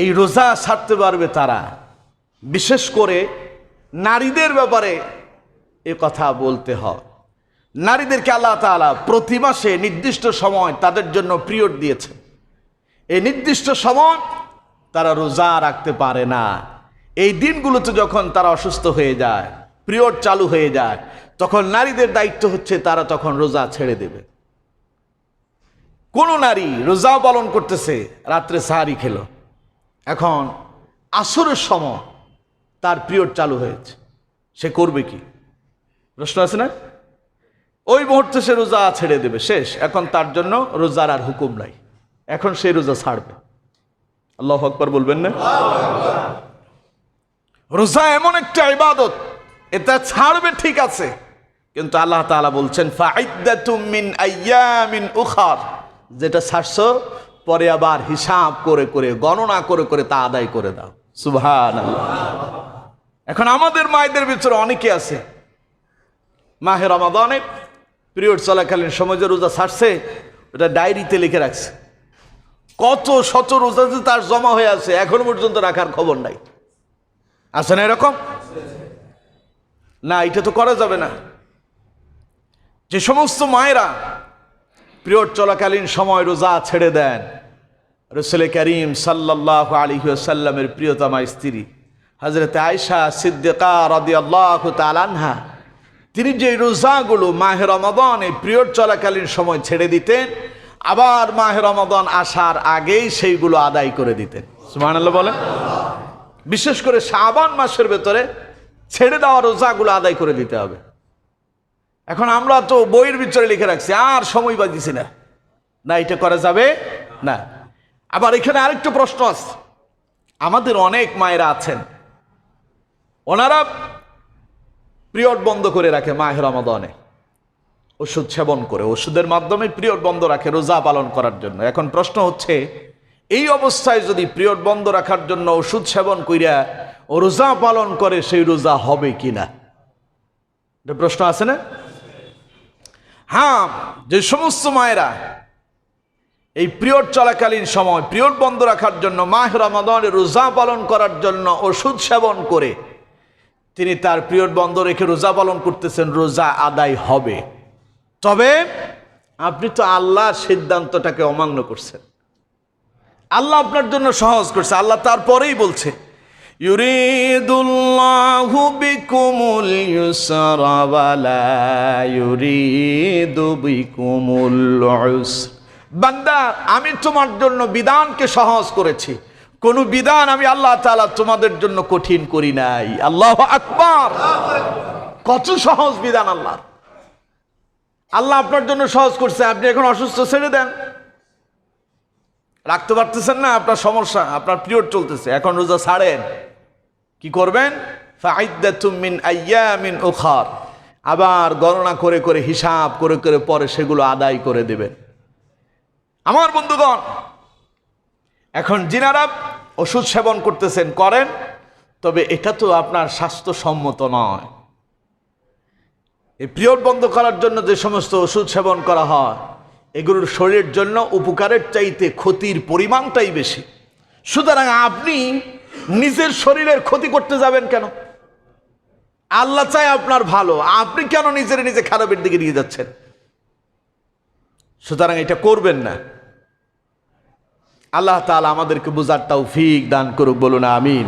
এই রোজা ছাড়তে পারবে তারা। বিশেষ করে নারীদের ব্যাপারে এ কথা বলতে হয়। নারীদেরকে আল্লাহ তাআলা প্রতি মাসে নির্দিষ্ট সময় তাদের জন্য পিরিয়ড দিয়েছে এই নির্দিষ্ট সময় তারা রোজা রাখতে পারে না। এই দিনগুলোতে যখন তারা অসুস্থ হয়ে যায়, পিরিয়ড চালু হয়ে যায়, তখন নারীদের দায়িত্ব হচ্ছে তারা তখন রোজা ছেড়ে দেবে। কোনো নারী রোজা পালন করতেছে, রাত্রে সাহারি খেলো। এখন আসরের সময় তার পিরিয়ড চালু হয়েছে। সে করবে কি? প্রশ্ন আছে না? ওই মুহূর্তে সে রোজা ছেড়ে দেবে, শেষ। এখন তার জন্য রোজার আর হুকুম নাই। এখন সে রোজা ছাড়বে। আল্লাহ আকবর বলবেন না? রোজা এমন একটা ইবাদত, এটা ছাড়বে ঠিক আছে, কিন্তু আল্লাহ তাআলা বলছেন মিন উখার, যেটা ছাড়ছো পরে আবার হিসাব করে করে, গণনা করে করে তা আদায় করে দাও। সুভান এখন আমাদের মায়েদের ভিতরে অনেকে আছে। মাহে রমাদানে পিরিয়ড চলাকালীন সময় যে রোজা ছাড়ছে, ওটা ডায়েরিতে লিখে রাখছে। কত শত রোজা যে তার জমা হয়ে আছে, এখন পর্যন্ত রাখার খবর নাই। আছে না এরকম? না, এটা তো করা যাবে না। যে সমস্ত মায়েরা পিরিয়ড চলাকালীন সময় রোজা ছেড়ে দেন রসুল করিম সাল্লাহ আলী সাল্লামের প্রিয়তমা স্ত্রী। হজরত আয়সা সিদ্দিকা রদি আল্লাহ তিনি যে রোজাগুলো মাহে রমাদান এই পিরিয়ড চলাকালীন সময় ছেড়ে দিতেন, আবার মাহে রমাদান আসার আগেই সেইগুলো আদায় করে দিতেন। সুবহানাল্লাহ বলেন। বিশেষ করে শাবান মাসের ভেতরে ছেড়ে দেওয়া রোজাগুলো আদায় করে দিতে হবে। এখন আমরা তো বইয়ের ভিতরে লিখে রাখছি, আর সময় বাজিছি না। না, এটা করা যাবে? না। আবার এখানে আরেকটা প্রশ্ন আছে। আমাদের অনেক মায়েরা আছেন। ওনারা পিরিয়ড বন্ধ করে রাখে মাহের রমাদানে। ওষুধ সেবন করে, ওষুধের মাধ্যমে পিরিয়ড বন্ধ রাখে, রোজা পালন করার জন্য। এখন প্রশ্ন হচ্ছে, এই অবস্থায় যদি পিরিয়ড বন্ধ রাখার জন্য ওষুধ সেবন কইরা ও রোজা পালন করে, সেই রোজা হবে কিনা? এটা প্রশ্ন আছে না? হ্যাঁ যে সমস্ত মায়েরা এই পিরিয়ড চলাকালীন সময়, পিরিয়ড বন্ধ রাখার জন্য, মাহ রমাদানের রোজা পালন করার জন্য ওষুধ সেবন করে তিনি তার পিরিয়ড বন্ধ রেখে রোজা পালন করতেছেন, রোজা আদায় হবে। তবে আপনি তো আল্লাহর সিদ্ধান্তটাকে অমান্য করছেন। আল্লাহ আপনার জন্য সহজ করছে, আল্লাহ তারপরেই বলছে, ইউরিদুল্লাহু বিকুমুল ইউসরা ওয়ালা ইউরিদু বিকুমুল উসর। বান্দা, আমি তোমার জন্য বিধানকে সহজ করেছি। কোন বিধান আমি আল্লাহ তাআলা তোমাদের জন্য কঠিন করি নাই। আল্লাহ আকবার। কত সহজ বিধান আল্লাহ। আল্লাহ আপনার জন্য সহজ করছে, আপনি এখন অসুস্থ, ছেড়ে দেন। রাখতে পারতেছেন না, আপনার সমস্যা, আপনার পিরিয়ড চলতেছে, এখন রোজা ছাড়েন। কি করবেন? মিন আবার গণনা করে করে, হিসাব করে করে পরে সেগুলো আদায় করে দেবেন। আমার বন্ধুগণ, এখন যিনারা ওষুধ সেবন করতেছেন, করেন, তবে এটা তো আপনার স্বাস্থ্যসম্মত নয়। এই পিরিয়ড বন্ধ করার জন্য যে সমস্ত ওষুধ সেবন করা হয়, এগুলোর শরীরের জন্য উপকারের চাইতে ক্ষতির পরিমাণটাই বেশি। সুতরাং আপনি নিজের শরীরের ক্ষতি করতে যাবেন কেন? আল্লাহ চায় আপনার ভালো, আপনি কেন নিজের নিজে খারাপের দিকে নিয়ে যাচ্ছেন? সুতরাং এটা করবেন না। আল্লাহ তালা আমাদেরকে বোঝার ফিক দান করুক বলুন আমিন।